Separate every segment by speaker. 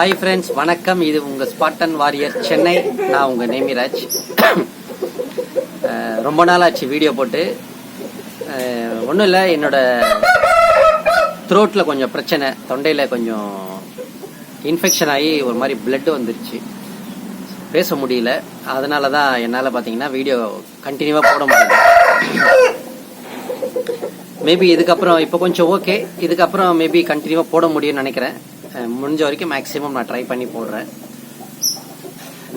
Speaker 1: Hi friends வணக்கம். இது உங்கள் ஸ்பாட்டன் வாரியர் சென்னை நான் உங்கள் நேமிராஜ் ரொம்ப நாள் ஆச்சு வீடியோ போட்டு ஒன்றும் இல்லை என்னோட த்ரோட்டில் கொஞ்சம் பிரச்சனை. தொண்டையில் கொஞ்சம் இன்ஃபெக்ஷன் ஆகி ஒரு மாதிரி பிளட்டு வந்துருச்சு. பேச முடியல. அதனால தான் என்னால் பார்த்தீங்கன்னா வீடியோ கண்டினியூவாக போட முடியல. மேபி இதுக்கப்புறம் இப்போ கொஞ்சம் ஓகே இதுக்கப்புறம் மேபி கண்டினியூவாக போட முடியும்னு நினைக்கிறேன். முடிஞ்ச வரைக்கும் மேக்ஸிமம் நான் ட்ரை பண்ணி போடுறேன்.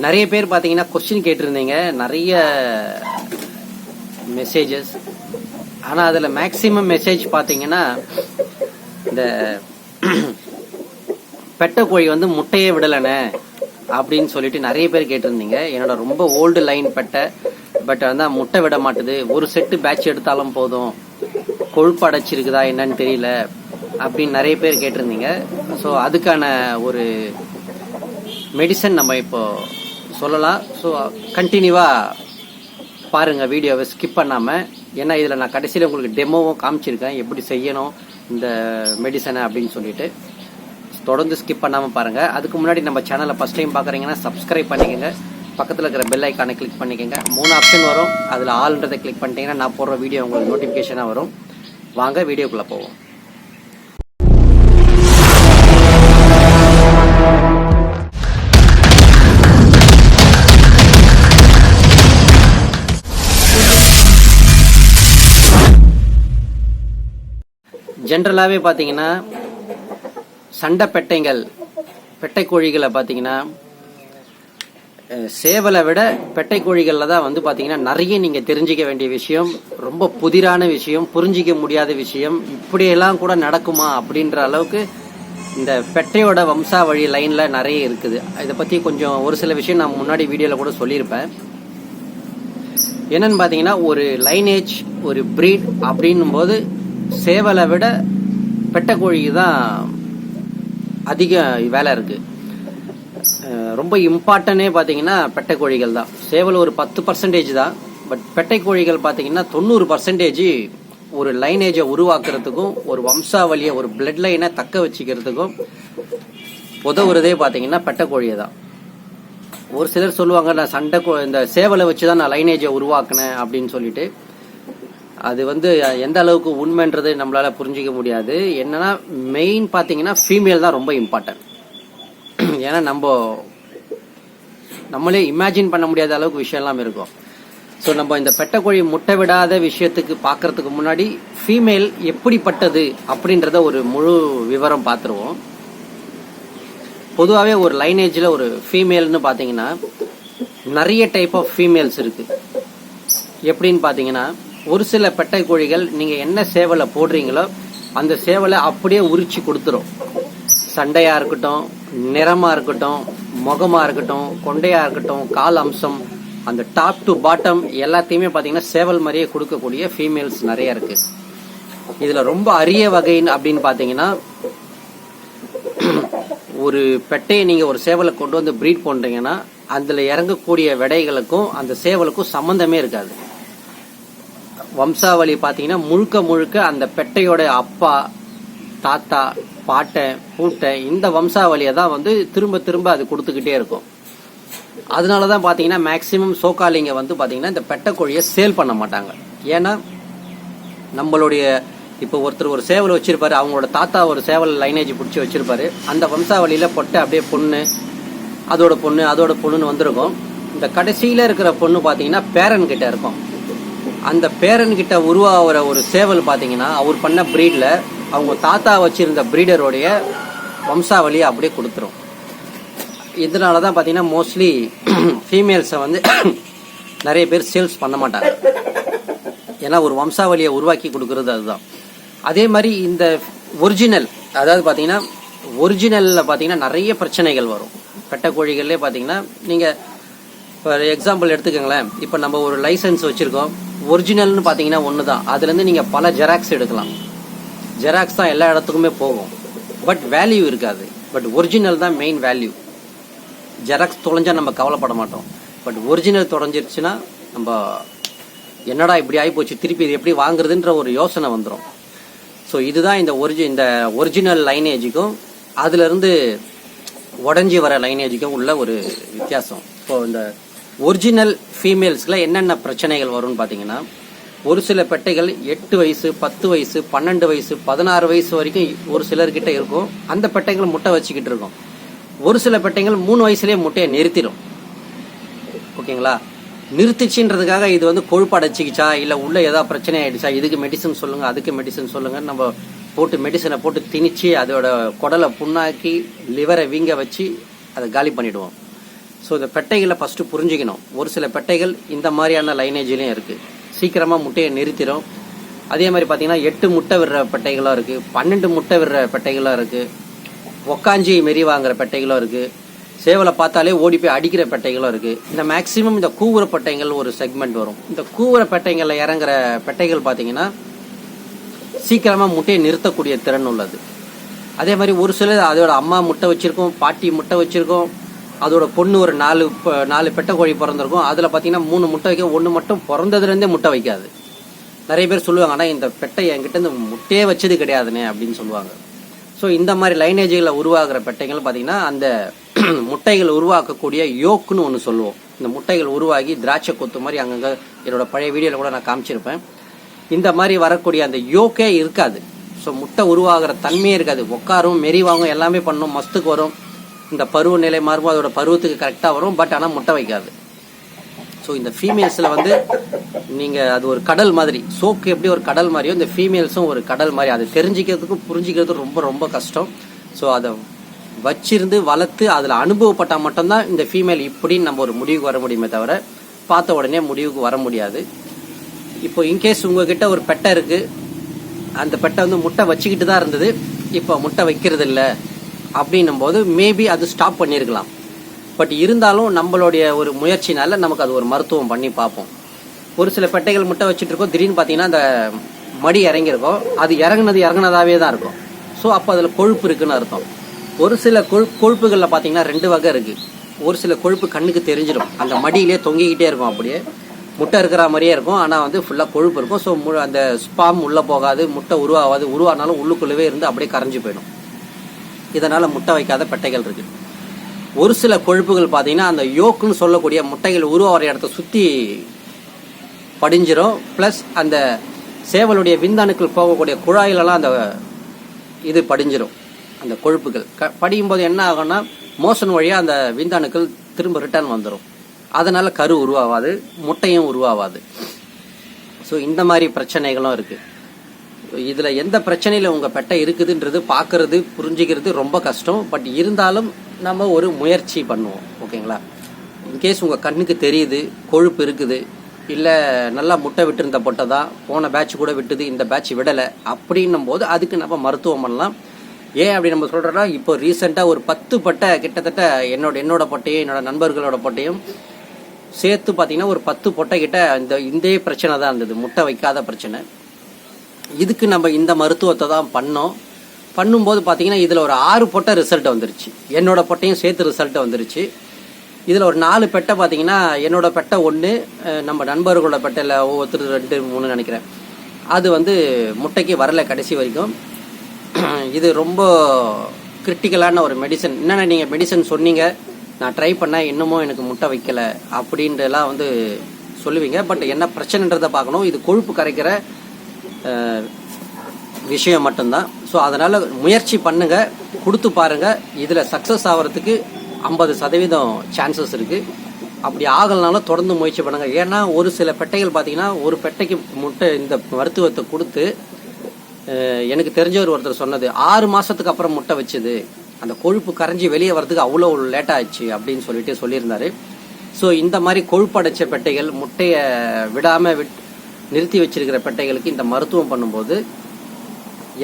Speaker 1: நிறைய பேர் பார்த்தீங்கன்னா கொஸ்டின் கேட்டிருந்தீங்க. நிறைய மெசேஜஸ் ஆனால் அதில் மேக்ஸிமம் மெசேஜ் பார்த்தீங்கன்னா இந்த பெட்டை கோழி வந்து முட்டையே விடலைண்ணே அப்படின்னு சொல்லிட்டு நிறைய பேர் கேட்டிருந்தீங்க. என்னோட ரொம்ப ஓல்டு லைன் பெட்டை பட் வந்து முட்டை விட மாட்டுது. ஒரு செட்டு பேட்ச் எடுத்தாலும் போதும். கொழுப்பு அடைச்சிருக்குதா என்னன்னு தெரியல. அப்படின்னு நிறைய பேர் கேட்டிருந்தீங்க. ஸோ அதுக்கான ஒரு மெடிசன் நம்ம இப்போ சொல்லலாம். ஸோ கண்டினியூவாக பாருங்கள் வீடியோவை ஸ்கிப் பண்ணாமல் ஏன்னா இதில் நான் கடைசியில் உங்களுக்கு டெமோவும் காமிச்சிருக்கேன். எப்படி செய்யணும் இந்த மெடிசனை அப்படின்னு சொல்லிட்டு. தொடர்ந்து ஸ்கிப் பண்ணாமல் பாருங்கள் அதுக்கு முன்னாடி நம்ம சேனலை ஃபஸ்ட் டைம் பார்க்குறீங்கன்னா சப்ஸ்கிரைப் பண்ணிக்கோங்க. பக்கத்தில் இருக்கிற பெல் ஐக்கானை கிளிக் பண்ணிக்கோங்க. மூணு ஆப்ஷன் வரும். அதில் ஆல்ன்றதை கிளிக் பண்ணிட்டீங்கன்னா நான் போடுற வீடியோ உங்களுக்கு நோட்டிஃபிகேஷனாக வரும். வாங்க வீடியோக்குள்ளே போவோம். ஜென்ரலாகவே பார்த்தீங்கன்னா சண்டை பெட்டைங்கள் பெட்டை கோழிகளை பார்த்தீங்கன்னா சேவலை விட பெட்டை கோழிகளில் தான் வந்து பார்த்தீங்கன்னா நிறைய நீங்கள் தெரிஞ்சிக்க வேண்டிய விஷயம் ரொம்ப புதிரான விஷயம் புரிஞ்சிக்க முடியாத விஷயம் இப்படியெல்லாம் கூட நடக்குமா அப்படின்ற அளவுக்கு இந்த பெட்டையோட வம்சாவழி லைனில் நிறைய இருக்குது. இதை பற்றி கொஞ்சம் ஒரு சில விஷயம் நான் முன்னாடி வீடியோவில் கூட சொல்லியிருப்பேன். என்னன்னு பார்த்தீங்கன்னா ஒரு லைனேஜ் ஒரு ப்ரீட் அப்படின்னும் போது சேவலை விட பெட்டை தான் அதிக வேலை இருக்கு. ரொம்ப இம்பார்ட்டனே பார்த்தீங்கன்னா பெட்டை கோழிகள் தான். சேவல் ஒரு பத்து பர்சன்டேஜ் தான். பட் பெட்டை கோழிகள் பார்த்தீங்கன்னா தொண்ணூறு பர்சன்டேஜ் ஒரு லைனேஜை உருவாக்குறதுக்கும் ஒரு வம்சாவளியை ஒரு பிளட் லைனை தக்க வச்சுக்கிறதுக்கும் உதவுறதே பார்த்தீங்கன்னா பெட்டை கோழியை தான். ஒரு சிலர் சொல்லுவாங்க நான் சண்டை கோ- இந்த சேவலை வச்சு தான் நான் லைனேஜை உருவாக்குனேன் அப்படின்னு சொல்லிட்டு. அது வந்து எந்த அளவுக்கு உண்மைன்றது நம்மளால் புரிஞ்சிக்க முடியாது. என்னன்னா மெயின் பார்த்தீங்கன்னா ஃபீமேல் தான் ரொம்ப இம்பார்ட்டன்ட் ஏன்னா நம்ம நம்மளே இமேஜின் பண்ண முடியாத அளவுக்கு விஷயம்லாம் இருக்கும். ஸோ நம்ம இந்த பெட்டைக்கோழி முட்டை விடாத விஷயத்துக்கு பார்க்கறதுக்கு முன்னாடி ஃபீமேல் எப்படிப்பட்டது அப்படின்றத ஒரு முழு விவரம் பார்த்துருவோம் பொதுவாகவே ஒரு லைனேஜில் ஒரு ஃபீமேல்னு பார்த்தீங்கன்னா நிறைய டைப் ஆஃப் ஃபீமேல்ஸ் இருக்குது எப்படின்னு பார்த்தீங்கன்னா ஒரு சில பெட்டை கோழிகள் நீங்கள் என்ன சேவலை போடுறீங்களோ அந்த சேவலை அப்படியே உரிச்சு கொடுத்துரும். சண்டையாக இருக்கட்டும் நிறமாக இருக்கட்டும் முகமாக இருக்கட்டும் கொண்டையாக இருக்கட்டும் கால் அம்சம் அந்த டாப் டு பாட்டம் எல்லாத்தையுமே பார்த்தீங்கன்னா சேவல் மாதிரியே கொடுக்கக்கூடிய ஃபீமேல்ஸ் நிறைய இருக்கு. இதில் ரொம்ப அரிய வகைன்னு அப்படின்னு பார்த்தீங்கன்னா ஒரு பெட்டையை நீங்கள் ஒரு சேவலை கொண்டு வந்து ப்ரீட் பண்ணுறீங்கன்னா அதில் இறங்கக்கூடிய விடைகளுக்கும் அந்த சேவலுக்கும் சம்மந்தமே இருக்காது. வம்சாவளி பார்த்தீங்கன்னா முழுக்க முழுக்க அந்த பெட்டையோட அப்பா தாத்தா பாட்டை பூட்டை இந்த வம்சாவளியை தான் வந்து திரும்ப திரும்ப அது கொடுத்துக்கிட்டே இருக்கும். அதனால தான் பார்த்தீங்கன்னா மேக்சிமம் சோக்காலிங்க வந்து பார்த்தீங்கன்னா இந்த பெட்டைக்கோழியை சேல் பண்ண மாட்டாங்க. ஏன்னா நம்மளுடைய இப்போ ஒருத்தர் ஒரு சேவல் வச்சிருப்பாரு அவங்களோட தாத்தா ஒரு சேவல் லைனேஜ் பிடிச்சி வச்சிருப்பாரு. அந்த வம்சாவளியில் பொட்டை அப்படியே பொண்ணு அதோட பொண்ணு அதோட பொண்ணுன்னு வந்திருக்கும். இந்த கடைசியில் இருக்கிற பொண்ணு பார்த்தீங்கன்னா பேரன்கிட்ட இருக்கும். அந்த பேரன்கிட்ட உருவாகிற ஒரு சேவல் பார்த்தீங்கன்னா அவர் பண்ண ப்ரீடில் அவங்க தாத்தா வச்சுருந்த ப்ரீடருடைய வம்சாவளியை அப்படியே கொடுத்துரும். இதனால தான் பார்த்தீங்கன்னா மோஸ்ட்லி ஃபீமேல்ஸை வந்து நிறைய பேர் சேல்ஸ் பண்ண மாட்டாங்க. ஏன்னா ஒரு வம்சாவளியை உருவாக்கி கொடுக்கறது அதுதான். அதே மாதிரி இந்த ஒரிஜினல் அதாவது பார்த்தீங்கன்னா ஒரிஜினலில் பார்த்தீங்கன்னா நிறைய பிரச்சனைகள் வரும். பெட்டை கோழிகள்லேயே பார்த்தீங்கன்னா நீங்கள் ஃபார் எக்ஸாம்பிள் எடுத்துக்கோங்களேன். இப்போ நம்ம ஒரு லைசன்ஸ் வச்சுருக்கோம். ஒரிஜினல்னு பார்த்தீங்கன்னா ஒன்று தான் அதுலேருந்து நீங்கள் பல ஜெராக்ஸ் எடுக்கலாம். ஜெராக்ஸ் தான் எல்லா இடத்துக்குமே போகும். பட் வேல்யூ இருக்காது. பட் ஒரிஜினல் தான் மெயின் வேல்யூ ஜெராக்ஸ் தொலைஞ்சால் நம்ம கவலைப்பட மாட்டோம். பட் ஒரிஜினல் தொலைஞ்சிருச்சுன்னா நம்ம என்னடா இப்படி ஆகிப்போச்சு திருப்பி இது எப்படி வாங்குறதுன்ற ஒரு யோசனை வந்துடும் ஸோ இதுதான் இந்த ஒரிஜி இந்த ஒரிஜினல் லைனேஜுக்கும் அதுலேருந்து உடஞ்சி வர லைனேஜுக்கும் உள்ள ஒரு வித்தியாசம். ஸோ இந்த ஒரிஜினல் ஃபீமேல்ஸில் என்னென்ன பிரச்சனைகள் வரும்னு பார்த்தீங்கன்னா ஒரு சில பெட்டைகள் எட்டு வயசு பத்து வயசு பன்னெண்டு வயசு பதினாறு வயசு வரைக்கும் ஒரு சிலர்கிட்ட இருக்கும். அந்த பெட்டைகள் முட்டை வச்சுக்கிட்டு இருக்கும். ஒரு சில பெட்டைகள் மூணு வயசுலேயே முட்டையை நிறுத்திடும். ஓகேங்களா? நிறுத்திச்சுன்றதுக்காக இது வந்து கொழுப்பு அடைச்சிக்கிச்சா இல்லை உள்ளே ஏதாவது பிரச்சனை ஆகிடுச்சா இதுக்கு மெடிசன் சொல்லுங்கள் அதுக்கு மெடிசன் சொல்லுங்கள் நம்ம போட்டு மெடிசனை போட்டு திணிச்சு அதோட குடலை புண்ணாக்கி லிவரை வீங்க வச்சு அதை காலி பண்ணிவிடுவோம் ஸோ இந்த பெட்டைகளை ஃபஸ்ட்டு புரிஞ்சுக்கணும். ஒரு சில பெட்டைகள் இந்த மாதிரியான லைனேஜ்லையும் இருக்குது சீக்கிரமாக முட்டையை நிறுத்திடும் அதே மாதிரி பார்த்தீங்கன்னா எட்டு முட்டை விடுற பெட்டைகளாக இருக்குது பன்னெண்டு முட்டை விடுற பெட்டைகளாக இருக்குது உக்காஞ்சி மெரி வாங்குற பெட்டைகளும் இருக்குது சேவலை பார்த்தாலே ஓடி போய் அடிக்கிற பெட்டைகளும் இருக்குது இந்த மேக்ஸிமம் இந்த கூவுற பெட்டைகள் ஒரு செக்மெண்ட் வரும். இந்த கூவுற பெட்டைகளில் இறங்குற பெட்டைகள் பார்த்தீங்கன்னா சீக்கிரமாக முட்டையை நிறுத்தக்கூடிய திறன் உள்ளது. அதே மாதிரி ஒரு சில அதோட அம்மா முட்டை வச்சுருக்கோம் பாட்டி முட்டை வச்சுருக்கோம் அதோட பொண்ணு ஒரு நாலு நாலு பெட்டை கோழி பிறந்திருக்கும். அதில் பார்த்தீங்கன்னா மூணு முட்டை வைக்கும் ஒன்று மட்டும் பிறந்ததுலேருந்தே முட்டை வைக்காது. நிறைய பேர் சொல்லுவாங்க ஆனால் இந்த பெட்டை என்கிட்ட இந்த முட்டையே வச்சது கிடையாதுனே அப்படின்னு சொல்லுவாங்க. ஸோ இந்த மாதிரி லைனேஜ்களை உருவாகிற பெட்டைகள் பார்த்தீங்கன்னா அந்த முட்டைகள் உருவாக்கக்கூடிய யோக்குன்னு ஒன்று சொல்லுவோம். இந்த முட்டைகள் உருவாகி திராட்சை கொத்து மாதிரி அங்கங்கே என்னோட பழைய வீடியோவில் கூட நான் காமிச்சிருப்பேன். இந்த மாதிரி வரக்கூடிய அந்த யோக்கே இருக்காது. ஸோ முட்டை உருவாகிற தன்மையே இருக்காது. உட்காரும் மெரிவாகும் எல்லாமே பண்ணும் மஸ்துக்கு வரும். இந்த பருவநிலை மாறும் அதோட பருவத்துக்கு கரெக்டாக வரும் பட் ஆனால் முட்டை வைக்காது. ஸோ இந்த ஃபீமேல்ஸில் வந்து நீங்கள் அது ஒரு கடல் மாதிரி சோக்கு எப்படி ஒரு கடல் மாதிரியோ இந்த ஃபீமேல்ஸும் ஒரு கடல் மாதிரி அதை தெரிஞ்சுக்கிறதுக்கும் புரிஞ்சுக்கிறதுக்கும் ரொம்ப ரொம்ப கஷ்டம். ஸோ அதை வச்சிருந்து வளர்த்து அதில் அனுபவப்பட்டால் மட்டும்தான் இந்த ஃபீமேல் இப்படின்னு நம்ம ஒரு முடிவுக்கு வர முடியுமே தவிர பார்த்த உடனே முடிவுக்கு வர முடியாது. இப்போ இன்கேஸ் உங்ககிட்ட ஒரு பெட்டை இருக்குது அந்த பெட்டை வந்து முட்டை வச்சுக்கிட்டு தான் இருந்தது. இப்போ முட்டை வைக்கிறது இல்லை அப்படின்னும் போது மேபி அது ஸ்டாப் பண்ணியிருக்கலாம் பட் இருந்தாலும் நம்மளுடைய ஒரு முயற்சினால நமக்கு அது ஒரு மருத்துவம் பண்ணி பார்ப்போம். ஒரு சில பெட்டைகள் முட்டை வச்சுட்டு இருக்கோம் திடீர்னு பார்த்தீங்கன்னா அந்த மடி இறங்கியிருக்கோம். அது இறங்குனது இறங்குனதாகவே தான் இருக்கும். ஸோ அப்போ அதில் கொழுப்பு இருக்குன்னு அர்த்தம். ஒரு சில கொழு கொழுப்புகளில் பார்த்தீங்கன்னா ரெண்டு வகை இருக்குது ஒரு சில கொழுப்பு கண்ணுக்கு தெரிஞ்சிடும் அந்த மடியிலே தொங்கிக்கிட்டே இருக்கும் அப்படியே. முட்டை இருக்கிற மாதிரியே இருக்கும். ஆனால் வந்து ஃபுல்லாக கொழுப்பு இருக்கும். ஸோ அந்த ஸ்பாம் உள்ளே போகாது முட்டை உருவாகாது. உருவானாலும் உள்ளுக்குள்ளவே இருந்து அப்படியே கரைஞ்சு போயிடும். இதனால் முட்டை வைக்காத பெட்டைகள் இருக்குது ஒரு சில கொழுப்புகள் பார்த்தீங்கன்னா அந்த யோக்குன்னு சொல்லக்கூடிய முட்டைகள் உருவாகிற இடத்த சுற்றி படிஞ்சிரும். ப்ளஸ் அந்த சேவலுடைய விந்தணுக்கள் போகக்கூடிய குழாயிலெல்லாம் அந்த இது படிஞ்சிரும். அந்த கொழுப்புகள். க படியும் போது என்ன ஆகும்னா மோஷன் வழியாக அந்த விந்தணுக்கள் திரும்ப ரிட்டர்ன் வந்துடும் அதனால் கரு உருவாகாது முட்டையும் உருவாகாது ஸோ இந்த மாதிரி பிரச்சனைகளும் இருக்குது இதில் எந்த பிரச்சனையில் உங்கள் பெட்டை இருக்குதுன்றது பார்க்கறது புரிஞ்சுக்கிறது ரொம்ப கஷ்டம். பட் இருந்தாலும் நம்ம ஒரு முயற்சி பண்ணுவோம் ஓகேங்களா? இன்கேஸ் உங்கள் கண்ணுக்கு தெரியுது கொழுப்பு இருக்குது இல்லை நல்லா முட்டை விட்டுருந்த பொட்டை தான் போன பேட்ச் கூட விட்டுது இந்த பேட்ச் விடலை அப்படின்னும் போது அதுக்கு நம்ம மருத்துவம் பண்ணலாம். ஏன் அப்படி நம்ம சொல்கிறோன்னா இப்போ ரீசெண்டாக ஒரு பத்து பட்டை கிட்டத்தட்ட என்னோட என்னோட பொட்டையும் என்னோட நண்பர்களோட பொட்டையும் சேர்த்து பார்த்தீங்கன்னா ஒரு பத்து பொட்டை கிட்ட இந்த இந்த பிரச்சனை தான் இருந்தது. முட்டை வைக்காத பிரச்சனை. இதுக்கு நம்ம இந்த மருத்துவத்தை தான் பண்ணோம். பண்ணும்போது பார்த்தீங்கன்னா இதில் ஒரு ஆறு பொட்டை ரிசல்ட் வந்துருச்சு. என்னோட பொட்டையும் சேர்த்து ரிசல்ட் வந்துருச்சு. இதில் ஒரு நாலு பெட்டை பார்த்தீங்கன்னா என்னோட பெட்டை ஒன்று நம்ம நண்பர்களோட பெட்டையில் ஒவ்வொருத்தர் ரெண்டு மூணு நினைக்கிறேன். அது வந்து முட்டைக்கு வரல கடைசி வரைக்கும். இது ரொம்ப கிரிட்டிக்கலான ஒரு மெடிசன் என்னென்ன நீங்கள் மெடிசன் சொன்னீங்க நான் ட்ரை பண்ணேன் இன்னமும் எனக்கு முட்டை வைக்கல அப்படின்றலாம் வந்து சொல்லுவீங்க. பட் என்ன பிரச்சனைன்றதை பார்க்கணும். இது கொழுப்பு கரைக்கிற விஷயம் மட்டும்தான். ஸோ அதனால் முயற்சி பண்ணுங்க கொடுத்து பாருங்க. இதில் சக்ஸஸ் ஆகிறதுக்கு ஐம்பது சதவீதம் சான்சஸ் இருக்குது அப்படி ஆகலனாலும் தொடர்ந்து முயற்சி பண்ணுங்கள் ஏன்னா ஒரு சில பெட்டைகள் பார்த்தீங்கன்னா ஒரு பெட்டைக்கு முட்டை இந்த மருத்துவத்தை கொடுத்து எனக்கு தெரிஞ்சவர் ஒருத்தர் சொன்னது ஆறு மாதத்துக்கு அப்புறம் முட்டை வச்சுது. அந்த கொழுப்பு கரைஞ்சி வெளியே வரதுக்கு அவ்வளோ லேட் ஆயிடுச்சு அப்படின்னு சொல்லிட்டு சொல்லியிருந்தாரு. ஸோ இந்த மாதிரி கொழுப்பு அடைச்ச பெட்டைகள் முட்டையை விடாமல் விட் நிறுத்தி வச்சிருக்கிற பெட்டைகளுக்கு இந்த மருத்துவம் பண்ணும்போது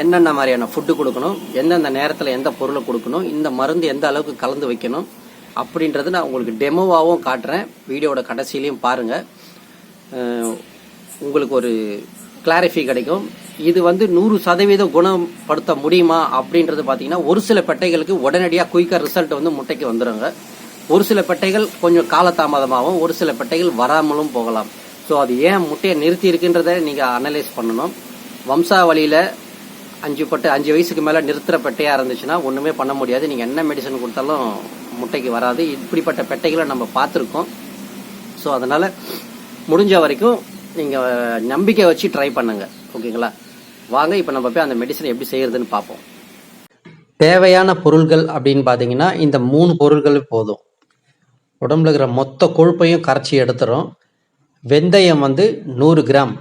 Speaker 1: என்னென்ன மாதிரியான ஃபுட்டு கொடுக்கணும் எந்தெந்த நேரத்தில் எந்த பொருளை கொடுக்கணும் இந்த மருந்து எந்த அளவுக்கு கலந்து வைக்கணும் அப்படின்றது நான் உங்களுக்கு டெமோவாகவும் காட்டுறேன். வீடியோட கடைசியிலையும் பாருங்கள் உங்களுக்கு ஒரு கிளாரிஃபை கிடைக்கும். இது வந்து நூறு சதவீதம் குணப்படுத்த முடியுமா அப்படின்றது பார்த்தீங்கன்னா ஒரு சில பெட்டைகளுக்கு உடனடியாக குயிக்காக ரிசல்ட் வந்து முட்டைக்கு வந்துடுங்க ஒரு சில பெட்டைகள் கொஞ்சம் காலதாமதமாகவும் ஒரு சில பெட்டைகள் வராமலும் போகலாம். ஸோ அது ஏன் முட்டையை நிறுத்தி இருக்குன்றதை நீங்கள் அனலைஸ் பண்ணணும். வம்சாவளியில் அஞ்சு பட்டு அஞ்சு வயசுக்கு மேலே நிறுத்துகிற பெட்டையாக இருந்துச்சுன்னா ஒன்றுமே பண்ண முடியாது. நீங்கள் என்ன மெடிசன் கொடுத்தாலும் முட்டைக்கு வராது. இப்படிப்பட்ட பெட்டைகளை நம்ம பார்த்துருக்கோம். ஸோ அதனால் முடிஞ்ச வரைக்கும் நீங்கள் நம்பிக்கை வச்சு ட்ரை பண்ணுங்கள் ஓகேங்களா? வாங்க இப்போ நம்ம போய் அந்த மெடிசன் எப்படி செய்கிறதுன்னு பார்ப்போம். தேவையான பொருள்கள் அப்படின்னு பார்த்தீங்கன்னா இந்த மூணு பொருள்கள் போதும். உடம்புல இருக்கிற மொத்த கொழுப்பையும் கரைச்சி எடுத்துரும் வெந்தயம் வந்து நூறு கிராம்.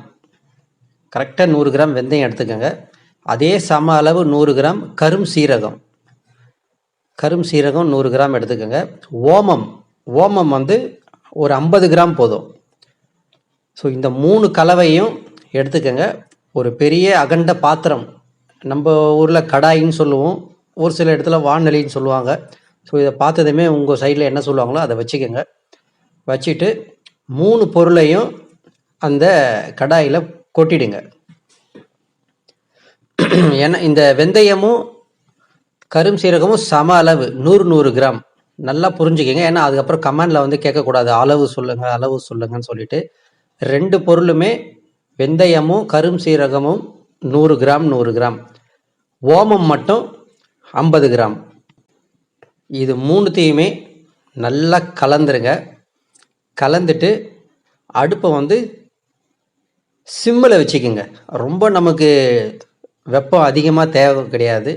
Speaker 1: கரெக்டாக நூறு கிராம் வெந்தயம் எடுத்துக்கோங்க. அதே சம அளவு நூறு கிராம் கரும் சீரகம். கரும் சீரகம் நூறு கிராம் எடுத்துக்கோங்க. ஓமம். ஓமம் வந்து ஒரு ஐம்பது கிராம் போதும். ஸோ இந்த மூணு கலவையும் எடுத்துக்கோங்க. ஒரு பெரிய அகண்ட பாத்திரம். நம்ம ஊரில் கடாயின்னு சொல்லுவோம். ஒரு சில இடத்துல வானொலின்னு சொல்லுவாங்க. ஸோ இதை பார்த்ததுமே உங்கள் சைடில் என்ன சொல்லுவாங்களோ அதை வச்சுக்கோங்க. வச்சுட்டு மூணு பொருளையும் அந்த கடாயில் கொட்டிடுங்க. ஏன்னா இந்த வெந்தயமும் கரும் சீரகமும் சம அளவு நூறு நூறு கிராம். நல்லா புரிஞ்சுக்கிங்க. ஏன்னா அதுக்கப்புறம் கமெண்டில் வந்து கேட்கக்கூடாது. அளவு சொல்லுங்கள் அளவு சொல்லுங்கன்னு சொல்லிட்டு ரெண்டு பொருளுமே வெந்தயமும் கரும் சீரகமும் நூறு கிராம் நூறு கிராம். ஓமம் மட்டும் ஐம்பது கிராம். இது மூணுத்தையுமே நல்லா கலந்துருங்க. கலந்துட்டு அடுப்பை வந்து சிம்மில் வச்சுக்கோங்க. ரொம்ப நமக்கு வெப்பம் அதிகமாக தேவை கிடையாது.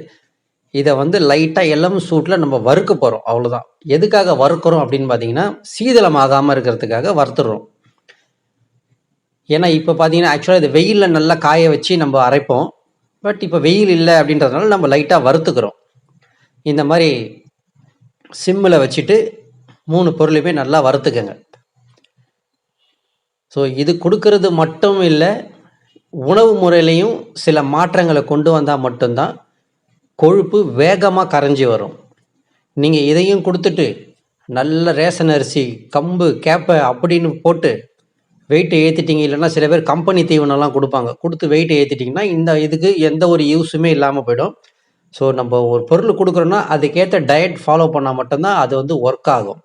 Speaker 1: இதை வந்து லைட்டாக இளம் சூட்டில் நம்ம வறுக்க போகிறோம் அவ்வளோதான் எதுக்காக வறுக்கிறோம் அப்படின்னு பார்த்தீங்கன்னா சீதளம் ஆகாமல் இருக்கிறதுக்காக வறுத்துடுறோம். ஏன்னா இப்போ பார்த்தீங்கன்னா ஆக்சுவலாக இது வெயிலில் நல்லா காய வச்சு நம்ம அரைப்போம். பட் இப்போ வெயில் இல்லை அப்படின்றதுனால நம்ம லைட்டாக வறுத்துக்கிறோம். இந்த மாதிரி சிம்மில் வச்சுட்டு மூணு பொருளையுமே நல்லா வறுத்துக்கோங்க. ஸோ இது கொடுக்கறது மட்டும் இல்லை உணவு முறையிலையும் சில மாற்றங்களை கொண்டு வந்தால் மட்டும்தான் கொழுப்பு வேகமாக கரைஞ்சி வரும். நீங்கள் இதையும் கொடுத்துட்டு நல்ல ரேஷன் அரிசி கம்பு கேப்பை அப்படின்னு போட்டு வெயிட்டை ஏற்றிட்டீங்க இல்லைன்னா சில பேர் கம்பெனி தீவனம்லாம் கொடுப்பாங்க. கொடுத்து வெயிட்டை ஏற்றிட்டிங்கன்னா இந்த இதுக்கு எந்த ஒரு யூஸுமே இல்லாமல் போயிடும். ஸோ நம்ம ஒரு பொருள் கொடுக்குறோன்னா அதுக்கேற்ற டயட் ஃபாலோ பண்ணால் மட்டும்தான் அது வந்து ஒர்க் ஆகும்.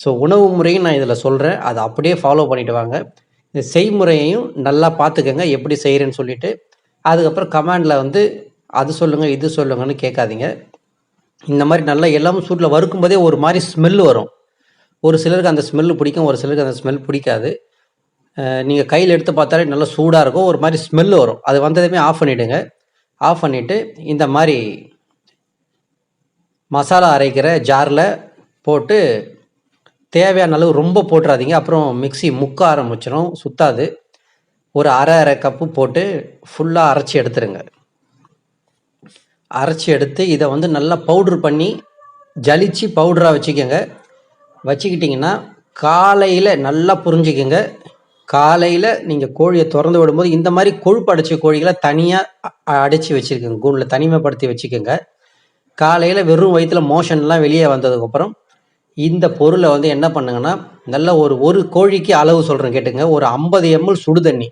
Speaker 1: ஸோ உணவு முறையும் நான் இதில் சொல்கிறேன் அதை அப்படியே ஃபாலோ பண்ணிவிட்டு வாங்க. செய்முறையையும் நல்லா பார்த்துக்கங்க எப்படி செய்கிறேன்னு சொல்லிட்டு. அதுக்கப்புறம் கமாண்டில் வந்து அது சொல்லுங்கள் இது சொல்லுங்கன்னு கேட்காதீங்க. இந்த மாதிரி நல்லா எல்லாம் சூட்டில் வறுக்கும் போதே ஒரு மாதிரி ஸ்மெல் வரும். ஒரு சிலருக்கு அந்த ஸ்மெல் பிடிக்கும் ஒரு சிலருக்கு அந்த ஸ்மெல் பிடிக்காது. நீங்கள் கையில் எடுத்து பார்த்தாலே நல்லா சூடாக இருக்கும் ஒரு மாதிரி ஸ்மெல் வரும். அது வந்ததுமே ஆஃப் பண்ணிவிடுங்க ஆஃப் பண்ணிவிட்டு இந்த மாதிரி மசாலா அரைக்கிற ஜாரில் போட்டு தேவையான அளவு ரொம்ப போட்டுறாதீங்க. அப்புறம் மிக்ஸி முக்க ஆரம்பிச்சிடும் சுத்தாது. ஒரு அரை அரை கப்பு போட்டு ஃபுல்லாக அரைச்சி எடுத்துருங்க. அரைச்சி எடுத்து இதை வந்து நல்லா பவுட்ரு பண்ணி ஜலிச்சு பவுடராக வச்சுக்கோங்க. வச்சுக்கிட்டிங்கன்னா காலையில் நல்லா புரிஞ்சுக்கோங்க. காலையில் நீங்கள் கோழியை திறந்து விடும்போது இந்த மாதிரி கொழுப்பு அடைச்ச கோழிகளை தனியாக அடைச்சி வச்சுருக்கோங்க. கூண்டில் தனிமைப்படுத்தி வச்சுக்கோங்க. காலையில் வெறும் வயிற்றில் மோஷன்லாம் வெளியே வந்ததுக்கப்புறம் இந்த பொருளை வந்து என்ன பண்ணுங்கன்னா நல்ல ஒரு ஒரு கோழிக்கு அளவு சொல்கிறேன் கேட்டுங்க ஒரு ஐம்பது எம்எல் சுடு தண்ணி.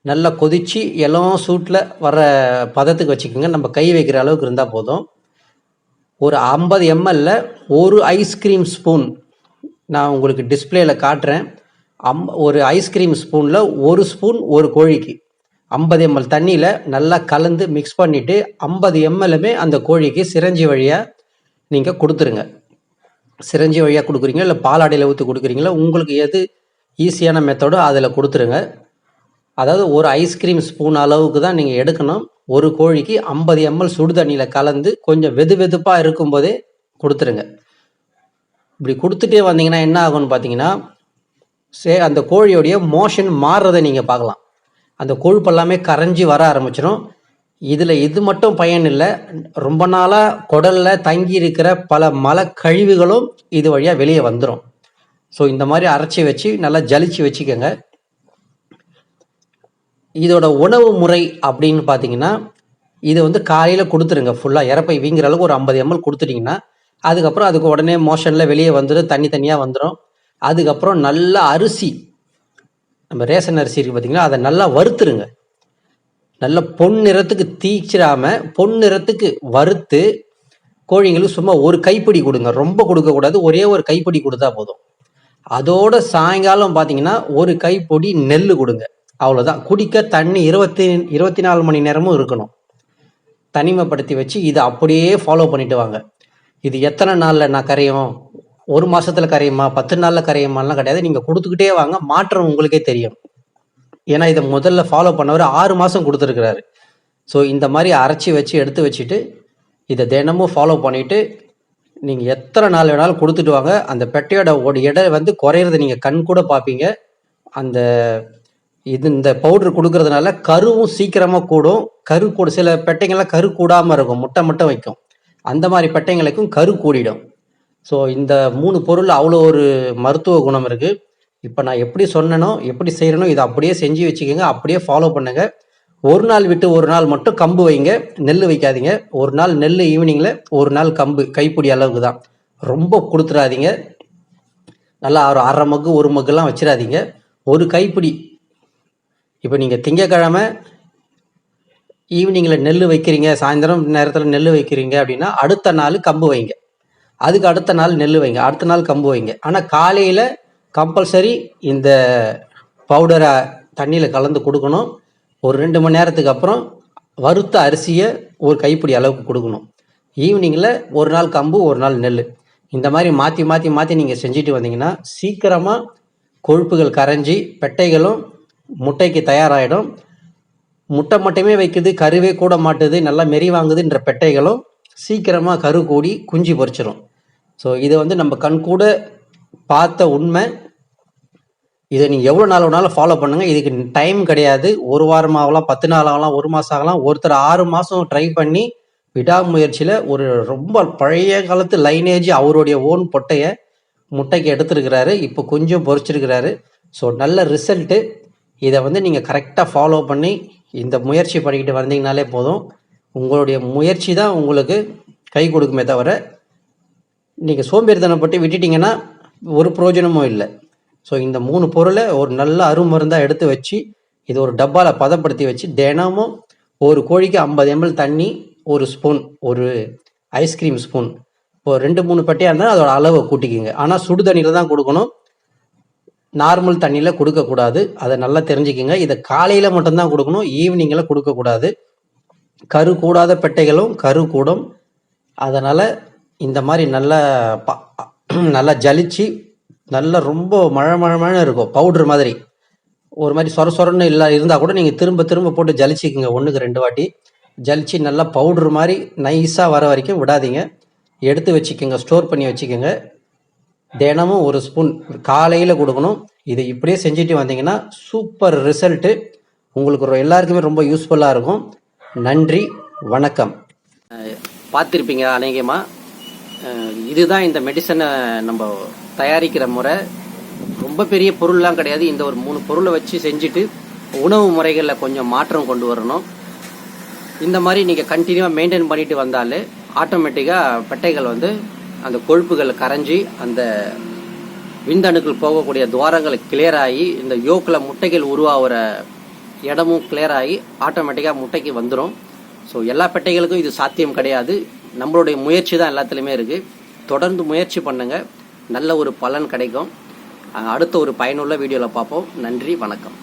Speaker 1: நல்லா கொதித்து எல்லாம் சூட்டில் வர பதத்துக்கு வச்சுக்கோங்க. நம்ம கை வைக்கிற அளவுக்கு இருந்தால் போதும். ஒரு ஐம்பது எம்எல்ல ஒரு ஐஸ்கிரீம் ஸ்பூன் நான் உங்களுக்கு டிஸ்பிளேயில் காட்டுறேன். அம் ஒரு ஐஸ்கிரீம் ஸ்பூனில் ஒரு ஸ்பூன் ஒரு கோழிக்கு. ஐம்பது எம்எல் தண்ணியில் நல்லா கலந்து மிக்ஸ் பண்ணிவிட்டு ஐம்பது எம்எல்லுமே அந்த கோழிக்கு சிரஞ்சி வழியாக நீங்கள் கொடுத்துருங்க. சிரஞ்சி வழியாக கொடுக்குறீங்க இல்லை பாலாடையில் ஊற்றி கொடுக்குறீங்களா? உங்களுக்கு எது ஈஸியான மெத்தடோ அதில் கொடுத்துருங்க. அதாவது ஒரு ஐஸ்கிரீம் ஸ்பூன் அளவுக்கு தான் நீங்கள் எடுக்கணும். ஒரு கோழிக்கு ஐம்பது எம்எல் சுடு தண்ணியில் கலந்து கொஞ்சம் வெது வெதுப்பாக இருக்கும்போதே கொடுத்துருங்க. இப்படி கொடுத்துட்டே வந்தீங்கன்னா என்ன ஆகும்னு பார்த்தீங்கன்னா சே அந்த கோழியோடைய மோஷன் மாறுறதை நீங்கள் பார்க்கலாம். அந்த கொழுப்பு எல்லாமே கரைஞ்சி வர ஆரம்பிச்சிடும் இதில் இது மட்டும் பயன் இல்லை ரொம்ப நாளாக குடலில் தங்கி இருக்கிற பல மல கழிவுகளும் இது வழியாக வெளியே வந்துடும் ஸோ இந்த மாதிரி அரைச்சி வச்சு நல்லா ஜலிச்சு வச்சுக்கோங்க. இதோட உணவு முறை அப்படின்னு பார்த்தீங்கன்னா இது வந்து காலையில் கொடுத்துருங்க ஃபுல்லாக இறப்பை வீங்கிற அளவுக்கு ஒரு ஐம்பது எம்எல் கொடுத்துட்டிங்கன்னா அதுக்கப்புறம் அதுக்கு உடனே மோஷனில் வெளியே வந்துடும் தண்ணி தனியாக வந்துடும் அதுக்கப்புறம் நல்ல அரிசி நம்ம ரேஷன் அரிசி இருக்குது பார்த்தீங்கன்னா அதை நல்லா வறுத்துருங்க. நல்ல பொன் நிறத்துக்கு தீச்சிடாம பொன் நிறத்துக்கு வறுத்து கோழிங்களுக்கு சும்மா ஒரு கைப்பிடி கொடுங்க. ரொம்ப கொடுக்கக்கூடாது ஒரே ஒரு கைப்பிடி கொடுத்தா போதும். அதோட சாயங்காலம் பார்த்தீங்கன்னா ஒரு கைப்பொடி நெல் கொடுங்க. அவ்வளோதான் குடிக்க தண்ணி இருபத்தி இருபத்தி நாலு மணி நேரமும் இருக்கணும். தனிமைப்படுத்தி வச்சு இதை அப்படியே ஃபாலோ பண்ணிட்டு வாங்க. இது எத்தனை நாளில் நான் கரையும்? ஒரு மாதத்தில் கரையுமா? பத்து நாளில் கரையுமாலாம் கிடையாது. நீங்கள் கொடுத்துக்கிட்டே வாங்க. மாற்றம் உங்களுக்கே தெரியும். ஏன்னா இதை முதல்ல ஃபாலோ பண்ணவர் ஆறு மாதம் கொடுத்துருக்கிறாரு. ஸோ இந்த மாதிரி அரைச்சி வச்சு எடுத்து வச்சுட்டு இதை தினமும் ஃபாலோ பண்ணிவிட்டு நீங்கள் எத்தனை நாள் வேணாலும் கொடுத்துட்டு வாங்க. அந்த பெட்டையோட ஒரு எடை வந்து குறையிறத நீங்கள் கண் கூட பார்ப்பீங்க. அந்த இது இந்த பவுடர் கொடுக்கறதுனால கருவும் சீக்கிரமாக கூடும். கரு கூட சில பெட்டைங்கள்லாம் கரு கூடாமல் இருக்கும். முட்டை மட்டும் வைக்கும். அந்த மாதிரி பெட்டைங்களுக்கும் கரு கூடிடும். ஸோ இந்த மூணு பொருள் அவ்வளோ ஒரு மருத்துவ குணம் இருக்குது இப்போ நான் எப்படி சொன்னனோ எப்படி செய்கிறனோ இதை அப்படியே செஞ்சு வச்சுக்கோங்க அப்படியே ஃபாலோ பண்ணுங்க. ஒரு நாள் விட்டு ஒரு நாள் மட்டும் கம்பு வைங்க நெல் வைக்காதீங்க. ஒரு நாள் நெல் ஈவினிங்கில் ஒரு நாள் கம்பு கைப்பிடி அளவுக்கு தான் ரொம்ப கொடுத்துடாதீங்க நல்லா ஒரு அரை மக்கு ஒரு மக்குலாம் வச்சிடாதீங்க. ஒரு கைப்பிடி. இப்போ நீங்கள் திங்கக்கிழமை ஈவினிங்கில் நெல் வைக்கிறீங்க சாயந்தரம் நேரத்தில் நெல் வைக்கிறீங்க அப்படின்னா அடுத்த நாள் கம்பு வைங்க. அதுக்கு அடுத்த நாள் நெல் வைங்க அடுத்த நாள் கம்பு வைங்க. ஆனால் காலையில் கம்பல்சரி இந்த பவுடரை தண்ணியில் கலந்து கொடுக்கணும். ஒரு ரெண்டு மணி நேரத்துக்கு அப்புறம் வறுத்த அரிசியை ஒரு கைப்பிடி அளவுக்கு கொடுக்கணும். ஈவினிங்கில் ஒரு நாள் கம்பு ஒரு நாள் நெல் இந்த மாதிரி மாற்றி மாற்றி மாற்றி நீங்கள் செஞ்சுட்டு வந்தீங்கன்னா சீக்கிரமாக கொழுப்புகள் கரைஞ்சி பெட்டைகளும் முட்டைக்கு தயாராகிடும் முட்டை மட்டுமே வைக்குது கருவே கூட மாட்டுது நல்லா மெரி வாங்குதுன்ற பெட்டைகளும் சீக்கிரமாக கரு கூடி குஞ்சு பொறிச்சிடும் ஸோ இதை வந்து நம்ம கண் கூட பார்த்த உண்மை. இதை நீங்கள் எவ்வளோ நாள் வேணாலும் ஃபாலோ பண்ணுங்கள் இதுக்கு டைம் கிடையாது. ஒரு வாரம் ஆகலாம் பத்து நாள் ஆகலாம் ஒரு மாதம் ஆகலாம். ஒருத்தர் ஆறு மாதம் ட்ரை பண்ணி விடாமுயற்சியில் ஒரு ரொம்ப பழைய காலத்து லைனேஜ் அவருடைய ஓன் பொட்டையை முட்டைக்கு எடுத்துருக்கிறாரு. இப்போ கொஞ்சம் பொறிச்சிருக்கிறாரு. ஸோ நல்ல ரிசல்ட்டு இதை வந்து நீங்கள் கரெக்டாக ஃபாலோ பண்ணி இந்த முயற்சி பண்ணிக்கிட்டு வந்தீங்கனாலே போதும். உங்களுடைய முயற்சி தான் உங்களுக்கு கை கொடுக்குமே தவிர நீங்கள் சோம்பேறித்தனப்பட்டு விட்டுட்டீங்கன்னா ஒரு பிரயோஜனமும் இல்லை. ஸோ இந்த மூணு பொருளை ஒரு நல்ல அருமருந்தாக எடுத்து வச்சு இது ஒரு டப்பாவில் பதப்படுத்தி வச்சு தினமும் ஒரு கோழிக்கு ஐம்பது எம்எல் தண்ணி ஒரு ஸ்பூன் ஒரு ஐஸ்கிரீம் ஸ்பூன் இப்போ ரெண்டு மூணு பெட்டையாக இருந்தால் அதோட அளவை கூட்டிக்கிங்க. ஆனால் சுடு தண்ணியில் தான் கொடுக்கணும். நார்மல் தண்ணியில் கொடுக்கக்கூடாது. அதை நல்லா தெரிஞ்சுக்கிங்க. இதை காலையில் மட்டும்தான் கொடுக்கணும். ஈவினிங்கில் கொடுக்கக்கூடாது. கரு கூடாத பெட்டைகளும் கரு கூடும். அதனால் இந்த மாதிரி நல்லா ப நல்லா ஜலிச்சு நல்லா ரொம்ப மழை மழை மழை இருக்கும். பவுடர் மாதிரி. ஒரு மாதிரி சொர சொரன்னு இல்லை இருந்தால் கூட நீங்கள் திரும்ப திரும்ப போட்டு ஜலிச்சிக்கோங்க. ஒன்றுக்கு ரெண்டு வாட்டி. ஜலிச்சு நல்லா பவுடர் மாதிரி நைஸாக வர வரைக்கும் விடாதீங்க. எடுத்து வச்சுக்கோங்க. ஸ்டோர் பண்ணி வச்சுக்கோங்க. தினமும் ஒரு ஸ்பூன் காலையில் கொடுக்கணும். இதை இப்படியே செஞ்சுட்டு வந்தீங்கன்னா சூப்பர் ரிசல்ட்டு உங்களுக்கு ரொ- எல்லாருக்குமே ரொம்ப யூஸ்ஃபுல்லாக இருக்கும். நன்றி வணக்கம். பார்த்துருப்பீங்க அநேகமாக இதுதான் இந்த மெடிசனை நம்ம தயாரிக்கிற முறை ரொம்ப பெரிய பொருள்லாம் கிடையாது. இந்த ஒரு மூணு பொருளை வச்சு செஞ்சுட்டு உணவு முறைகளில் கொஞ்சம் மாற்றம் கொண்டு வரணும். இந்த மாதிரி நீங்கள் கண்டினியூவாக மெயின்டைன் பண்ணிட்டு வந்தாலே ஆட்டோமேட்டிக்காக பெட்டைகள் வந்து அந்த கொழுப்புகள் கரைஞ்சி அந்த விந்தணுக்கள் போகக்கூடிய துவாரங்கள் கிளியர் ஆகி இந்த யோக்கில் முட்டைகள் உருவாகிற இடமும் கிளியர் ஆகி ஆட்டோமேட்டிக்காக முட்டைக்கு வந்துடும் ஸோ எல்லா பெட்டைகளுக்கும் இது சாத்தியம் கிடையாது. நம்மளுடைய முயற்சி தான் எல்லாத்துலேயுமே இருக்குது தொடர்ந்து முயற்சி பண்ணுங்கள் நல்ல ஒரு பலன் கிடைக்கும். அடுத்த ஒரு பயனுள்ள வீடியோவில் பார்ப்போம். நன்றி வணக்கம்.